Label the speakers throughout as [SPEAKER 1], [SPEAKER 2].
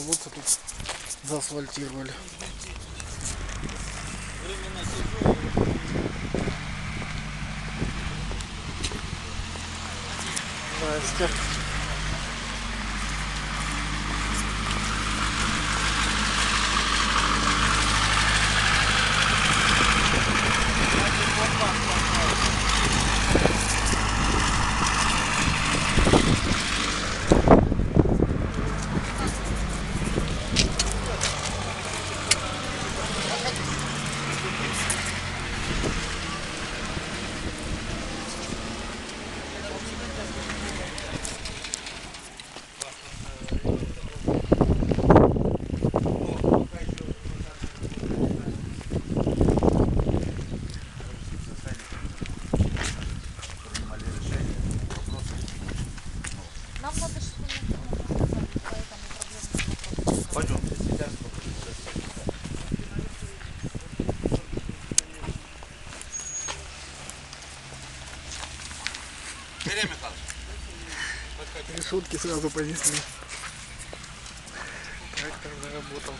[SPEAKER 1] колодцы тут заасфальтировали. Настя. Решетки сразу понесли. Трактор заработал.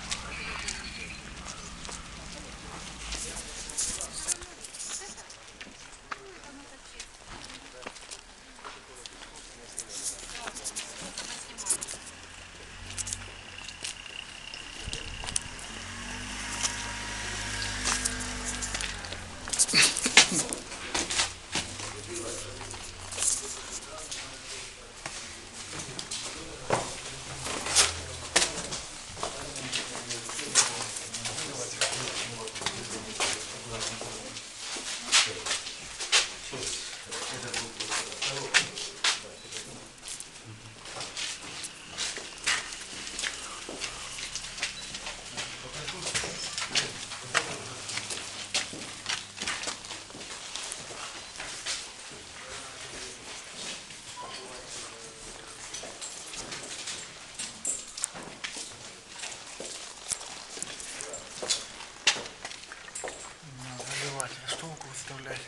[SPEAKER 1] Надо заливать, решетку выставлять.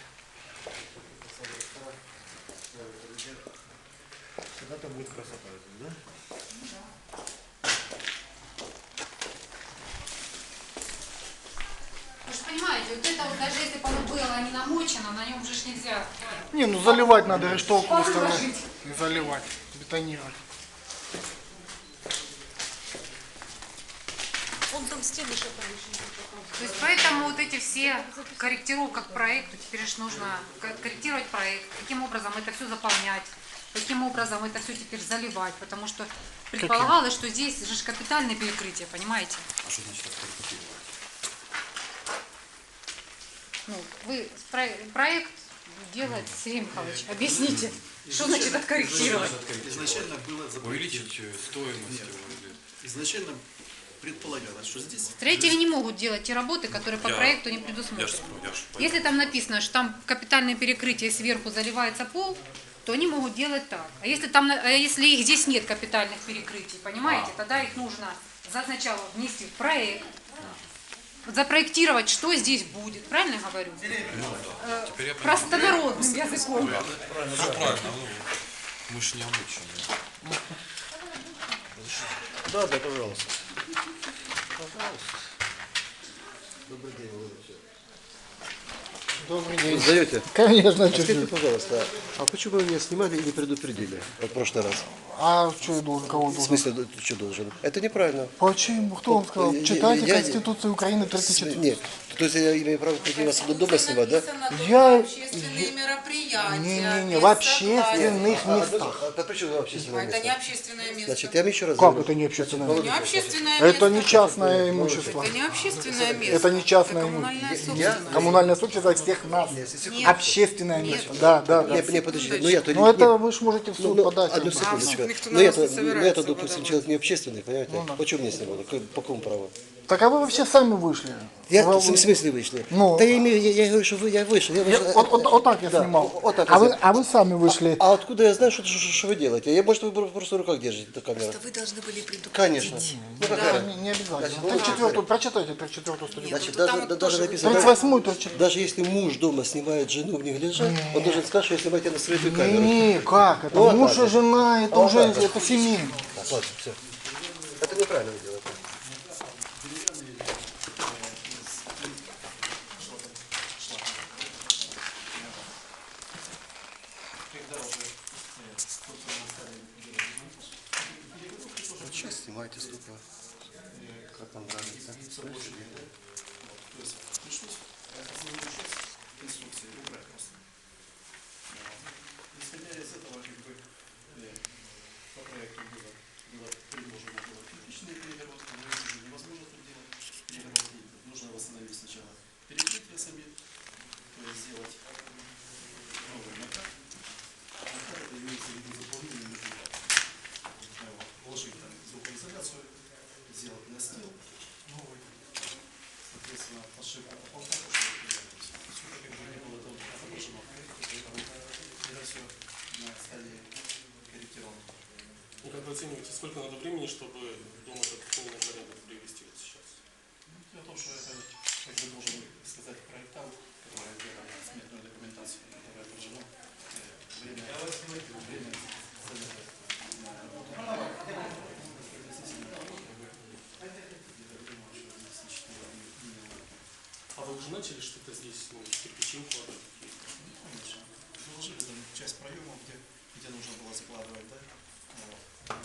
[SPEAKER 2] когда-то будет красота здесь, да?
[SPEAKER 3] Вы же понимаете, вот это вот даже если бы оно было не намочено, на нем же ж нельзя.
[SPEAKER 1] Не, ну заливать надо,
[SPEAKER 3] Полы
[SPEAKER 1] выставлять. заливать, бетонировать.
[SPEAKER 4] Он там стены повыше.
[SPEAKER 3] То есть поэтому вот эти все корректировка к проекту, теперь же нужно ко- корректировать проект, каким образом это все заполнять, каким образом это все теперь заливать, потому что предполагалось, что здесь же ж капитальное перекрытие, понимаете?
[SPEAKER 5] А что значит откорректировать?
[SPEAKER 3] Ну, вы про- проект делает Сергей Михайлович, объясните, что значит откорректировать?
[SPEAKER 6] Изначально было
[SPEAKER 5] Увеличить стоимость.
[SPEAKER 6] Изначально предполагалось, что здесь
[SPEAKER 3] Строители не могут делать те работы, которые по
[SPEAKER 5] Я-
[SPEAKER 3] проекту не предусмотрены.
[SPEAKER 5] я.
[SPEAKER 3] Если там написано, что там капитальное перекрытие сверху заливается пол, то они могут делать так. А если там, а если их здесь нет капитальных перекрытий, понимаете, тогда их нужно за сначала внести в проект, запроектировать, что здесь будет. Правильно я говорю? Э,
[SPEAKER 5] Теперь я.
[SPEAKER 3] Простонародным языком.
[SPEAKER 5] Все правильно, ну, мы ж не обучены.
[SPEAKER 2] Да, да, пожалуйста. Пожалуйста. Добрый день, Володя.
[SPEAKER 1] Добрый день.
[SPEAKER 2] Сдаете?
[SPEAKER 1] Конечно,
[SPEAKER 2] А скажите, пожалуйста, а почему вы меня снимали и не предупредили, в прошлый раз?
[SPEAKER 1] А что я должен, кого
[SPEAKER 2] В
[SPEAKER 1] должен?
[SPEAKER 2] смысле, ты что должен? Это неправильно.
[SPEAKER 1] Почему? Кто вам сказал?
[SPEAKER 2] Я-
[SPEAKER 1] Читайте
[SPEAKER 2] я-
[SPEAKER 1] Конституцию Украины 34.
[SPEAKER 2] Нет, то есть я имею право прийти вас до дома снимать, да?
[SPEAKER 1] Я-
[SPEAKER 7] Общественные мероприятия.
[SPEAKER 1] Не-не-не,
[SPEAKER 7] без
[SPEAKER 1] в общественных местах.
[SPEAKER 2] А, а почему общественное
[SPEAKER 7] Это не
[SPEAKER 2] место?
[SPEAKER 7] общественное место.
[SPEAKER 2] Значит, я вам еще раз
[SPEAKER 1] Как это не общественное
[SPEAKER 7] не
[SPEAKER 1] место?
[SPEAKER 7] общественное
[SPEAKER 1] Это не
[SPEAKER 7] место.
[SPEAKER 1] частное имущество.
[SPEAKER 7] Это не общественное место.
[SPEAKER 1] Это не частное
[SPEAKER 7] Это коммунальная
[SPEAKER 1] имущество.
[SPEAKER 7] собственность.
[SPEAKER 1] Коммунальная собственность всех нас. Общественное место. Да, да.
[SPEAKER 2] Не, не, подожди, ну я-то
[SPEAKER 1] Ну
[SPEAKER 2] не-
[SPEAKER 1] это вы ж можете в суд
[SPEAKER 2] Ну,
[SPEAKER 1] подать.
[SPEAKER 2] одну
[SPEAKER 1] это.
[SPEAKER 2] секундочку. Ну
[SPEAKER 7] не
[SPEAKER 2] ну,
[SPEAKER 7] собирается
[SPEAKER 2] допустим, человек не общественный, понимаете?
[SPEAKER 1] Ну
[SPEAKER 2] Почему мне? Как- По какому праву?
[SPEAKER 1] Так а вы вообще сами вышли.
[SPEAKER 2] Я
[SPEAKER 1] Вы-
[SPEAKER 2] в смысле вышли?
[SPEAKER 1] Ну.
[SPEAKER 2] да я, имею, я, я говорю, что вы, я вышел. Я
[SPEAKER 1] Я-
[SPEAKER 2] вышел.
[SPEAKER 1] вот, вот- вот так я
[SPEAKER 2] Да,
[SPEAKER 1] снимал.
[SPEAKER 2] вот так
[SPEAKER 1] а,
[SPEAKER 2] я
[SPEAKER 1] вы, а вы сами вышли.
[SPEAKER 2] А откуда я знаю, что, что, что вы делаете? Я, может, вы просто в руках держите эту камеру?
[SPEAKER 7] Вы должны были предупредить.
[SPEAKER 2] Конечно. Ну, какая?
[SPEAKER 1] Не, не обязательно.
[SPEAKER 2] Значит, вот
[SPEAKER 1] четвертую, прочитайте 34 статью.
[SPEAKER 2] Значит,
[SPEAKER 7] ну,
[SPEAKER 2] даже,
[SPEAKER 7] там
[SPEAKER 2] да- даже
[SPEAKER 7] тоже
[SPEAKER 2] написано,
[SPEAKER 1] 38 34.
[SPEAKER 2] даже если муж дома снимает жену в неглиже, он должен сказать, что я снимаю тебя на скрытую камеру.
[SPEAKER 1] Не, как? Это
[SPEAKER 2] Вот
[SPEAKER 1] муж и жена, это уже это семейно.
[SPEAKER 2] Так, ладно, все. Это неправильно вы делаете.
[SPEAKER 6] Деревянные э, из шлака. шлака. Когда уже э, собственно, стали делать перегрузки, тоже
[SPEAKER 2] Сейчас снимайте столько, как вам нравится.
[SPEAKER 6] То есть пришлось озвучить инструкции, убрать просто. Исходя из этого, как бы, э, по проекту было, было предложено было кирпичные перегородки, но это уже невозможно так делать. Перегородки нужно восстановить сначала перекрытие сами, то есть сделать новый накат. Накат это имеется в виду заполнение между вот, положить там звукоизоляцию, сделать настил новый, соответственно, подшивка потолка, все как бы не было там заброшено, поэтому это все на стадии корректировки.
[SPEAKER 8] Ну, как вы оцениваете, сколько надо времени, чтобы дом этот в полный порядок привести вот сейчас?
[SPEAKER 6] В том, что это как бы должен сказать проектант, который делал сметную документацию, которая отражена э, время, время.
[SPEAKER 8] А вы уже начали что-то здесь, ну, кирпичи укладывать?
[SPEAKER 6] Ну, конечно. Заложили там часть проемов, где, где нужно было закладывать, да? Вот.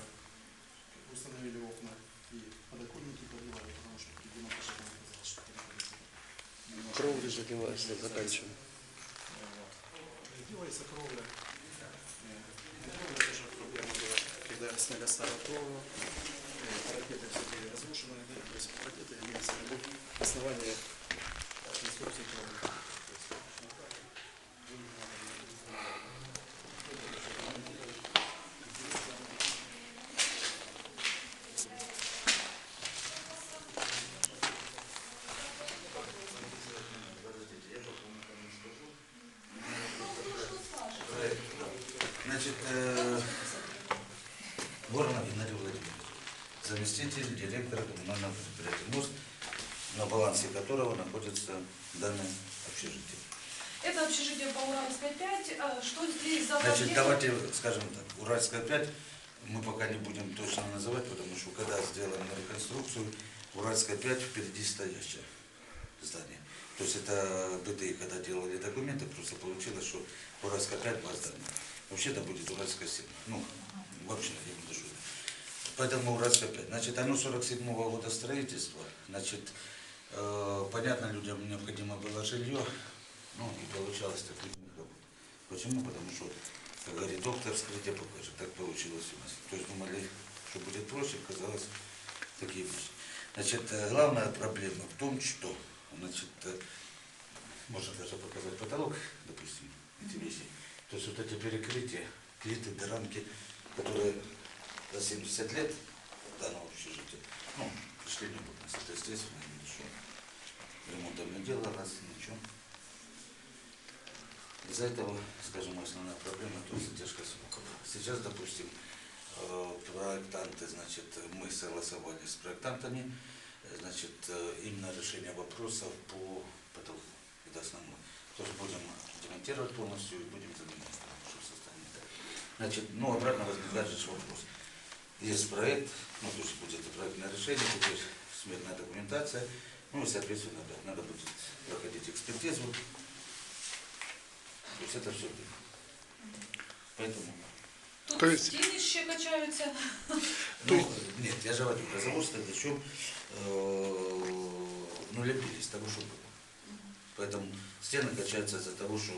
[SPEAKER 6] Установили окна и подоконники подливали, потому что при демонтаже нам казалось, что немножко-
[SPEAKER 2] Кровли занимаются, заканчиваем.
[SPEAKER 6] Делается кровля. Э, Кровля тоже проблема была, когда сняли старую кровлю, э, парапеты все были разрушены, то есть парапеты имеется в виду основание э, конструкции кровли.
[SPEAKER 9] Значит, э, Воронов Геннадий Владимирович, заместитель директора коммунального предприятия МОСТ, на балансе которого находится данное общежитие.
[SPEAKER 4] Это общежитие по Уральской 5. А Что здесь за
[SPEAKER 9] Значит, давайте скажем так, Уральская 5 мы пока не будем точно называть, потому что когда сделаем реконструкцию, Уральская 5 впереди стоящее здание. То есть это БТИ, когда делали документы, просто получилось, что Уральская 5 два здания. Вообще-то будет Уральская 7. Ну, вообще, я не душу. Поэтому Уральская 5. Значит, оно 47-го года строительства. Значит, э, понятно, людям необходимо было жилье. Ну, и получалось так. Почему? Потому что, как говорит доктор, вскрытие покажет. Так получилось у нас. То есть думали, что будет проще, казалось, такие вещи. Значит, э, главная проблема в том, что, значит, э, можно даже показать потолок, допустим, эти вещи. То есть вот эти перекрытия, плиты, дранки, которые за 70 лет данного общежития, ну, пришли непутность, это естественно, ничего. Ремонтом не дело, раз, ничего. Из-за этого, скажем, основная проблема, то есть задержка сроков. Сейчас, допустим, э, проектанты, значит, мы согласовали с проектантами, значит, э, именно решение вопросов по потолку, это основное. Тоже будем демонтировать полностью и будем так. Значит, ну, обратно возникает же вопрос. Есть проект, ну, то есть будет проектное решение, теперь сметная документация, ну, и, соответственно, да, надо будет проходить экспертизу, то есть это все. Поэтому,
[SPEAKER 4] Тут
[SPEAKER 1] То есть-
[SPEAKER 4] стены еще качаются.
[SPEAKER 9] ну, нет, я же говорю, разговор стоит о чем, ну, лепились того, что было. Поэтому стены качаются из-за того, что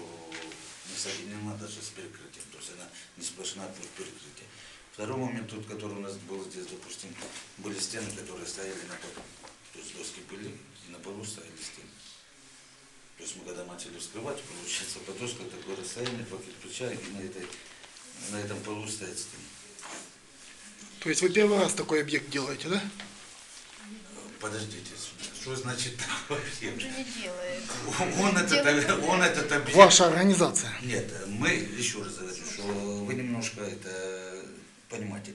[SPEAKER 9] не соединена даже с перекрытием, то есть она не сплошная под перекрытие. Второй момент, тот, который у нас был здесь, допустим, были стены, которые стояли на полу. То есть доски были, и на полу стояли стены. То есть мы когда начали вскрывать, получается, по доскам такое расстояние, по кирпича, и на, этой, на этом полу стоит стена.
[SPEAKER 1] То есть вы первый раз такой объект делаете, да?
[SPEAKER 9] Подождите, что значит вообще?
[SPEAKER 7] Уже не делает.
[SPEAKER 9] Он этот, он этот объект...
[SPEAKER 1] Ваша организация.
[SPEAKER 9] Нет, мы, еще раз говорю, что вы немножко это понимаете.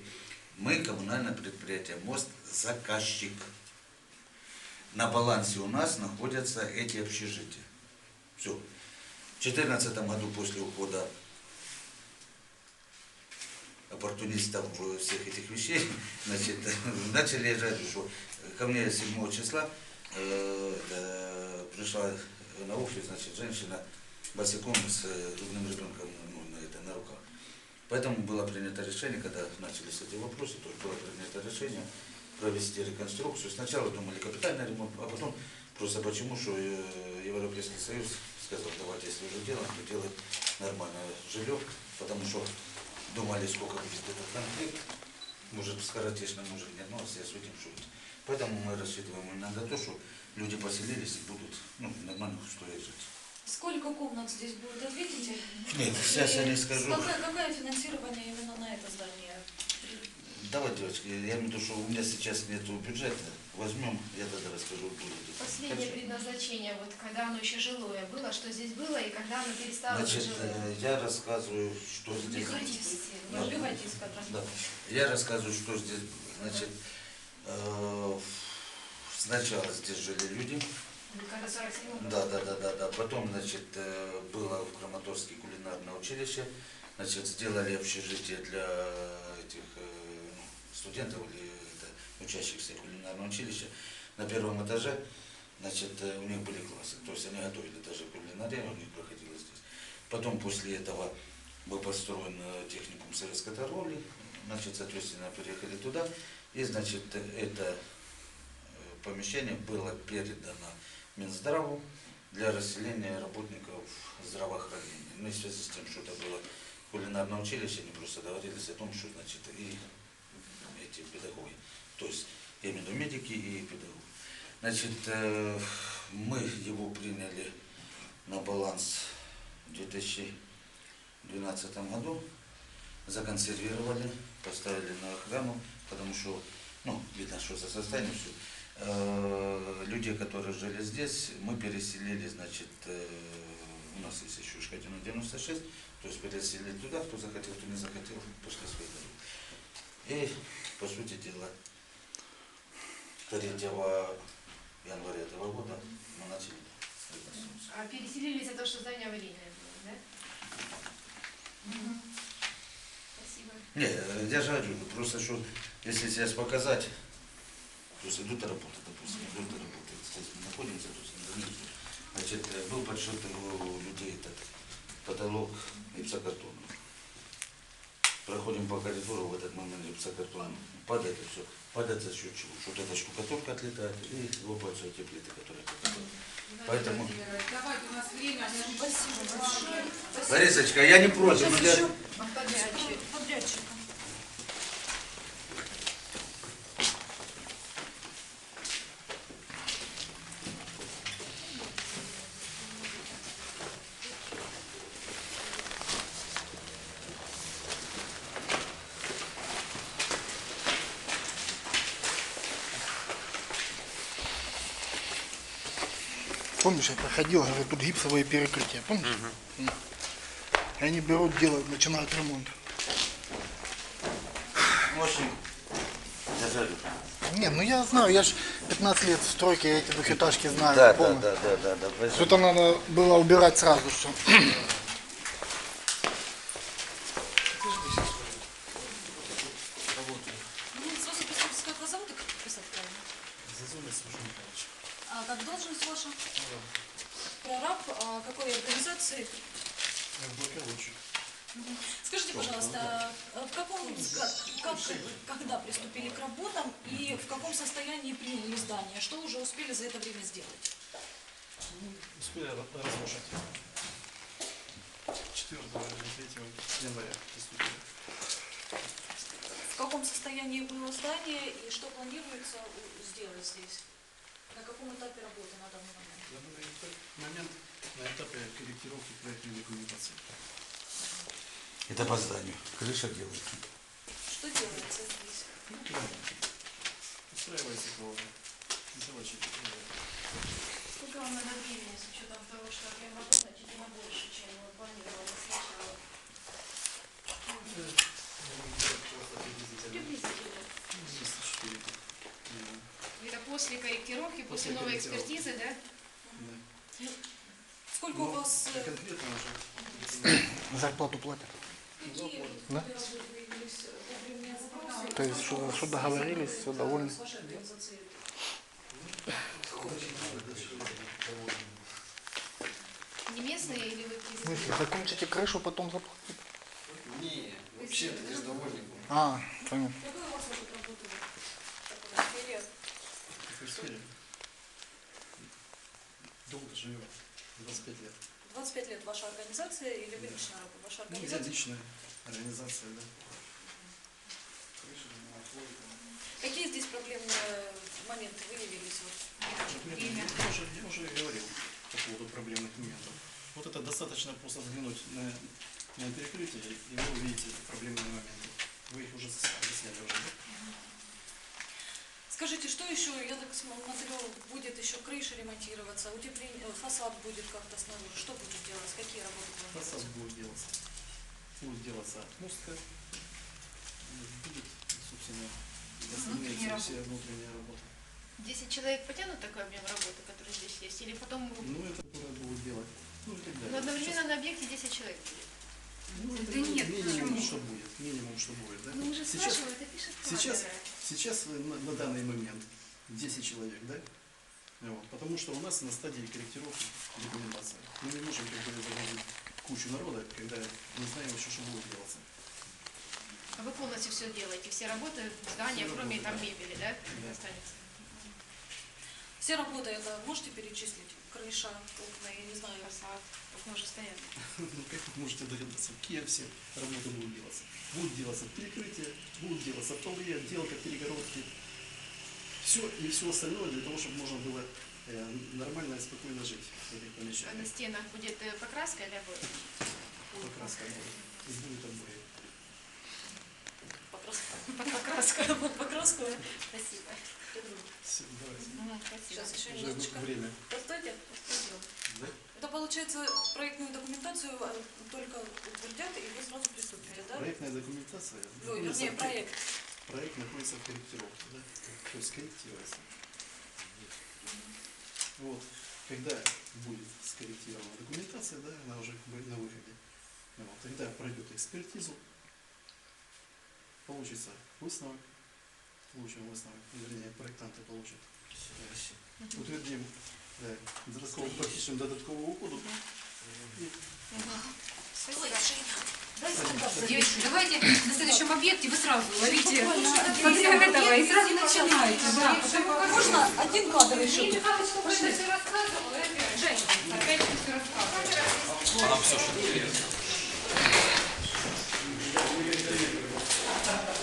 [SPEAKER 9] Мы коммунальное предприятие МОСТ заказчик. На балансе у нас находятся эти общежития. Все. В 2014 году после ухода оппортунистов всех этих вещей, значит, начали езжать, что ко мне 7 числа пришла на офис, значит, женщина босиком с э, грудным ребенком ну, на, это, на руках. Поэтому было принято решение, когда начались эти вопросы, то было принято решение провести реконструкцию. Сначала думали капитальный ремонт, а потом просто почему, что э, Европейский Союз сказал, давайте, если уже делаем, то делать нормальное жилье, потому что думали, сколько будет этот конфликт, может скоротечно, может нет, но все с этим шутим. Поэтому мы рассчитываем именно на то, что люди поселились и будут ну, в нормальных условиях жить.
[SPEAKER 4] Сколько комнат здесь будет, ответите?
[SPEAKER 9] Нет, сейчас я не
[SPEAKER 4] И
[SPEAKER 9] скажу.
[SPEAKER 4] Какое, какое финансирование именно на это здание?
[SPEAKER 9] Давай, девочки, я имею в виду, что у меня сейчас нет бюджета. Возьмем, я тогда расскажу. будете.
[SPEAKER 10] Последнее
[SPEAKER 9] Хорошо?
[SPEAKER 10] предназначение, вот когда оно еще жилое было, что здесь было и когда оно перестало быть
[SPEAKER 9] Значит,
[SPEAKER 10] жилым.
[SPEAKER 9] э, я рассказываю, что здесь...
[SPEAKER 4] Не убегайте из кадра.
[SPEAKER 9] Да. Я рассказываю, что здесь, значит, э, сначала здесь жили люди,
[SPEAKER 10] Когда 47
[SPEAKER 9] да, да, да, да, да. Потом, значит, э, было в Краматорске кулинарное училище, значит, сделали общежитие для этих э, ну, студентов или это, учащихся кулинарного училища. На первом этаже, значит, э, у них были классы, то есть они готовили даже кулинарию, у них проходило здесь. Потом после этого был построен э, техникум советской торговли, значит, соответственно, переехали туда, и, значит, это э, помещение было передано Минздраву для расселения работников здравоохранения. Ну, в связи с тем, что это было кулинарное училище, они просто договорились о том, что, значит, и эти педагоги, то есть я имею медики и педагоги. Значит, э, мы его приняли на баланс в 2012 году, законсервировали, поставили на охрану, потому что, ну, видно, что за состояние все. Э, Люди, которые жили здесь, мы переселили, значит, э, у нас есть еще Шкатина 96, то есть переселили туда, кто захотел, кто не захотел, пошли своей дорогой. И, по сути дела, 3 января этого года мы начали.
[SPEAKER 10] А переселились за то, что здание аварийное было, да? Спасибо.
[SPEAKER 9] Не, э, я же говорю, просто что, если сейчас показать, то есть идут работы, допустим, идут работы, здесь мы находимся, то есть границе. Значит, э, был подсчет у людей этот потолок гипсокартона. Проходим по коридору, в этот момент гипсокартон падает и все. Падает за счет чего? Что вот эта штукатурка отлетает и лопаются эти плиты, которые попадают. Поэтому,
[SPEAKER 3] Давайте, у нас время.
[SPEAKER 4] Спасибо большое.
[SPEAKER 9] Борисочка, я не против, но я...
[SPEAKER 4] Подрядчик.
[SPEAKER 1] Помнишь, я проходил, говорю, тут гипсовое перекрытие, помнишь? М. И они берут, делают, начинают ремонт.
[SPEAKER 9] Очень... Же говорю.
[SPEAKER 1] Не, ну я знаю, я ж 15 лет в стройке, я эти двухэтажки знаю
[SPEAKER 9] Да, да,
[SPEAKER 1] полностью.
[SPEAKER 9] да, да, да, да.
[SPEAKER 1] Что-то надо было убирать сразу, что.
[SPEAKER 4] Мне сразу представьте, как вас зовут и как писать правильно? А как должность ваша? Прораб. А какой организации? Мгм. Скажите, пожалуйста, а в каком, как- когда приступили к работам и в каком состоянии приняли здание? Что уже успели за это время сделать?
[SPEAKER 6] Успели ра- разрушить. 4 или 3 января приступили.
[SPEAKER 4] В каком состоянии было здание и что планируется сделать здесь? На каком этапе работы на данный момент?
[SPEAKER 6] На данный момент на этапе корректировки проектной документации.
[SPEAKER 9] Это по зданию. Крыша делает.
[SPEAKER 4] Что делается здесь?
[SPEAKER 6] Устраивается кровля. Заводчики.
[SPEAKER 10] Сколько вам надо времени, с учетом того, что объем работ значительно больше, чем вы планировали сначала? Приблизительно.
[SPEAKER 6] Месяца 4.
[SPEAKER 10] Это после корректировки, после
[SPEAKER 6] После
[SPEAKER 10] новой экспертизы, да?
[SPEAKER 4] Сколько у
[SPEAKER 6] Ну,
[SPEAKER 4] вас э,
[SPEAKER 6] конкретно уже.
[SPEAKER 1] Зарплату платят.
[SPEAKER 4] какие
[SPEAKER 1] Да? То есть, что, что договорились, все довольны.
[SPEAKER 10] Не местные или вы
[SPEAKER 1] смысле, закончите крышу, потом заплатите?
[SPEAKER 6] Не, вообще ты недовольный был.
[SPEAKER 1] А, понятно.
[SPEAKER 6] Долго живем. 25 лет.
[SPEAKER 4] 25 лет ваша организация или вы лично работаете? Ваша
[SPEAKER 6] Ну, я
[SPEAKER 4] организация?
[SPEAKER 6] личная организация, да.
[SPEAKER 4] Какие здесь проблемные моменты выявились? Вот?
[SPEAKER 6] Я уже, я уже говорил по поводу проблемных моментов. Вот это достаточно просто взглянуть на, на перекрытие, и вы увидите проблемные моменты. Вы их уже объясняли уже, да?
[SPEAKER 4] Скажите, что еще, я так смотрю, будет еще крыша ремонтироваться, утепление, э, фасад будет как-то снаружи, что будет делаться, какие работы
[SPEAKER 6] Фасад
[SPEAKER 4] планируются?
[SPEAKER 6] будет делаться. Будет делаться отмостка. Будет, собственно, остальные
[SPEAKER 3] Внутренние
[SPEAKER 6] все, внутренние работы.
[SPEAKER 10] 10 человек потянут такой объем работы, который здесь есть? Или потом
[SPEAKER 6] Ну, это которые будут делать. Ну, и так далее.
[SPEAKER 10] ну, одновременно на объекте 10 человек будет?
[SPEAKER 6] Ну, это
[SPEAKER 3] Да нет,
[SPEAKER 6] минимум,
[SPEAKER 3] почему?
[SPEAKER 6] что будет. Минимум, что будет, да?
[SPEAKER 10] Ну, уже
[SPEAKER 6] сейчас,
[SPEAKER 10] пишет
[SPEAKER 6] сейчас, сейчас э, на, на данный момент 10 человек, да? Вот, потому что у нас на стадии корректировки документации. Мы не можем как бы загрузить кучу народа, когда не знаем еще, что будет делаться.
[SPEAKER 10] А вы полностью все делаете, все работы, здания,
[SPEAKER 6] Все
[SPEAKER 10] кроме там мебели, да?
[SPEAKER 6] Да.
[SPEAKER 10] Останется.
[SPEAKER 4] Все работы это можете перечислить? Крыша, окна, я не знаю.
[SPEAKER 10] Фасад, окна уже стоят.
[SPEAKER 6] Ну, как вы можете догадаться, какие все работы будут делаться? Будут делаться перекрытия, будут делаться полы, отделка, перегородки. Все и все остальное для того, чтобы можно было э, нормально и спокойно жить в этих
[SPEAKER 10] А на
[SPEAKER 6] помещениях.
[SPEAKER 10] стенах будет э, покраска или обои?
[SPEAKER 6] Покраска будет. И будет обои.
[SPEAKER 4] Покраска.
[SPEAKER 10] Покраску.
[SPEAKER 4] Под покраску.
[SPEAKER 10] Спасибо.
[SPEAKER 6] Давайте.
[SPEAKER 4] Сейчас еще
[SPEAKER 6] Уже
[SPEAKER 4] немножечко.
[SPEAKER 6] время.
[SPEAKER 4] Постойте, постойте.
[SPEAKER 6] Да?
[SPEAKER 4] Это получается проектную документацию э, только утвердят и вы сразу приступите, да?
[SPEAKER 6] Проектная документация. Находится
[SPEAKER 4] вернее, проект.
[SPEAKER 6] Проект находится в корректировке, да? То есть корректируется. Вот. Когда будет скорректирована документация, да, она уже на выходе. Вот. Тогда пройдет экспертизу, получится выставок, получим выставок, вернее, проектанты получат. Утвердим, да, додатково, пропишем додаткову уходу. І
[SPEAKER 3] Девочки, давайте на следующем объекте вы сразу ловите. подряд этого и сразу начинаете. Да,
[SPEAKER 4] Можно один кадр еще?
[SPEAKER 3] Женщина, опять все рассказывает.
[SPEAKER 5] А нам все, что интересно.
[SPEAKER 1] Thank you.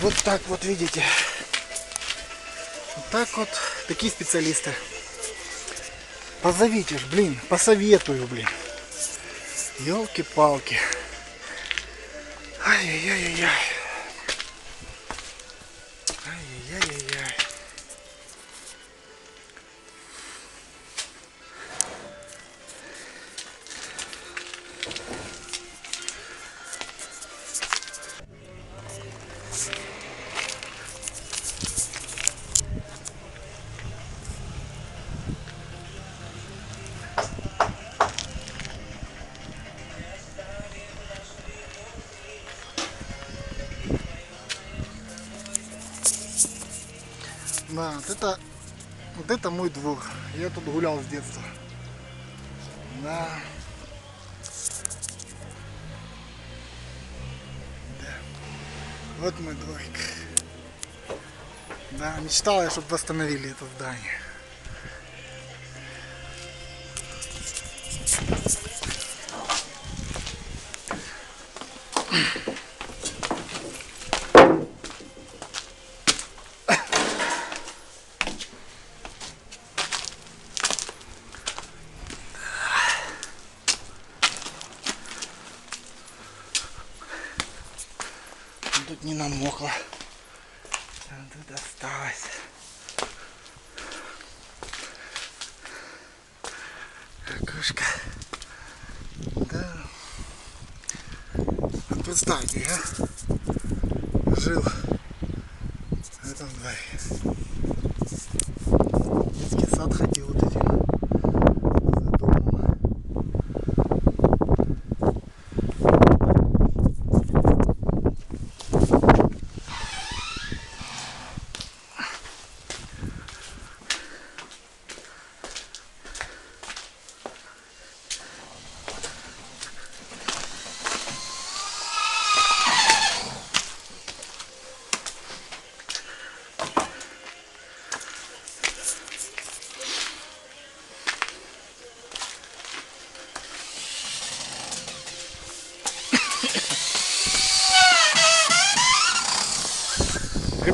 [SPEAKER 1] Вот так вот видите. Вот так вот такие специалисты. Позовите ж, блин, посоветую, блин. Елки-палки. Ай-яй-яй-яй. Да, вот это, вот это мой двор. Я тут гулял с детства. Да. Да. Вот мой дворик. Да, мечтал я, чтобы восстановили это здание. Тут не намокло. А Тут осталось. Окошко. Да. Вот представьте, я жил в этом дворе. Детский сад ходил вот этим за домом.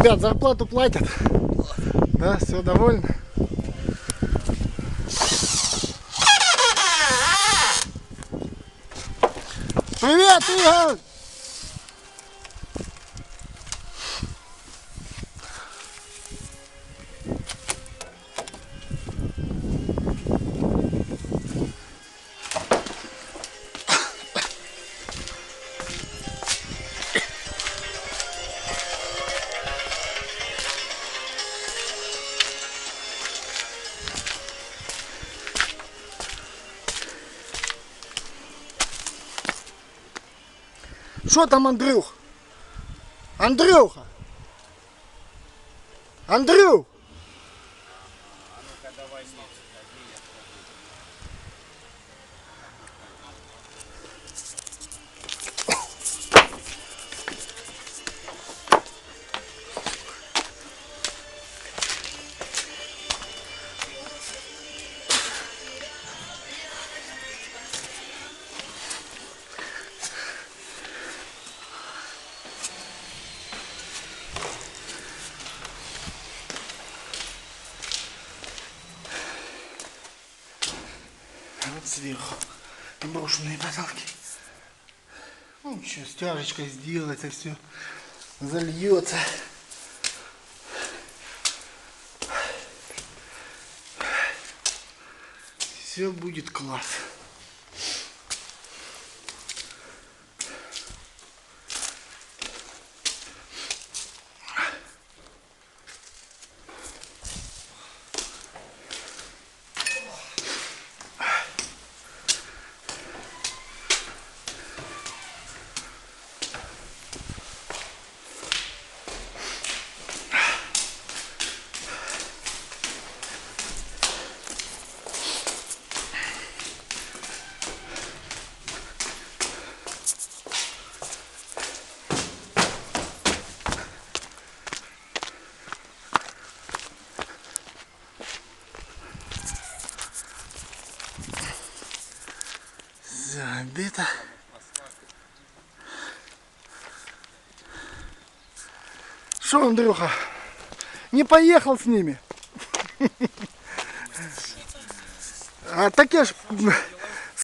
[SPEAKER 1] Ребят, зарплату платят. Да, все довольны. Привет, Игорь! Что там, Андрюх? Андрюха! Андрюх! Сверху брошенные потолки. Ну, еще стяжечкой сделать, и все зальется. Все будет класс. Забито. Что, Андрюха, не поехал с ними? А таке ж